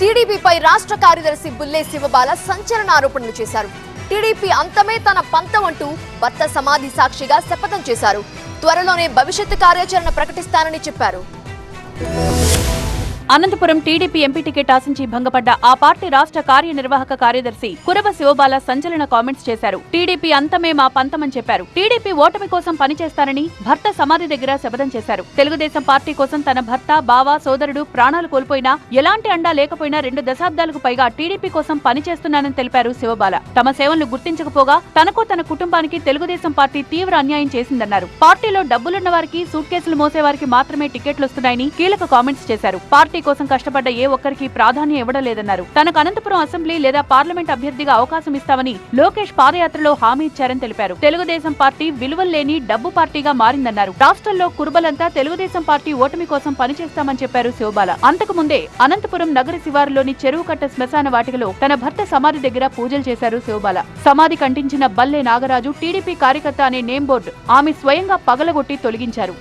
టీడీపీపై రాష్ట్ర కార్యదర్శి బుల్లే శివబాల సంచలన ఆరోపణలు చేశారు. టీడీపీ అంతమే తన పంతం అంటూ భర్త సమాధి సాక్షిగా శపథం చేశారు. త్వరలోనే భవిష్యత్తు కార్యాచరణ ప్రకటిస్తానని చెప్పారు. అనంతపురం టీడీపీ ఎంపీ టికెట్ ఆశించి భంగపడ్డ ఆ పార్టీ రాష్ట్ర కార్యనిర్వాహక కార్యదర్శి కురవ శివబాల సంచలన కామెంట్స్ చేశారు. టీడీపీ అంతమే మా పంతమని చెప్పారు. టీడీపీ ఓటమి కోసం పనిచేస్తానని భర్త సమాధి దగ్గర శపథం చేశారు. తెలుగుదేశం పార్టీ కోసం తన భర్త బావ సోదరుడు ప్రాణాలు కోల్పోయినా ఎలాంటి అండా లేకపోయినా రెండు దశాబ్దాలకు పైగా టీడీపీ కోసం పనిచేస్తున్నానని తెలిపారు శివబాల. తమ సేవలను గుర్తించకపోగా తనకు తన కుటుంబానికి తెలుగుదేశం పార్టీ తీవ్ర అన్యాయం చేసిందన్నారు. పార్టీలో డబ్బులున్న వారికి సూట్ కేసులు మోసేవారికి మాత్రమే టికెట్లు వస్తున్నాయని కీలక కామెంట్స్ చేశారు. పార్టీ కోసం కష్టపడ్డ ఏ ఒక్కరికి ప్రాధాన్యం ఇవ్వడం లేదన్నారు తనకు అనంతపురం అసెంబ్లీ లేదా పార్లమెంట్ అభ్యర్థిగా అవకాశం ఇస్తామని లోకేష్ పాదయాత్రలో హామీ ఇచ్చారని తెలిపారు. తెలుగుదేశం పార్టీ విలువలు లేని డబ్బు పార్టీగా మారిందన్నారు. రాష్ట్రంలో కురుబలంతా తెలుగుదేశం పార్టీ ఓటమి కోసం పనిచేస్తామని చెప్పారు శివబాల. అంతకు ముందే అనంతపురం నగర శివారులోని చెరువు కట్ట శ్మశాన వాటికలో తన భర్త సమాధి దగ్గర పూజలు చేశారు శివబాల. సమాధి కంటించిన బల్లె నాగరాజు టీడీపీ కార్యకర్త అనే నేమ్ బోర్డు ఆమె స్వయంగా పగలగొట్టి తొలగించారు.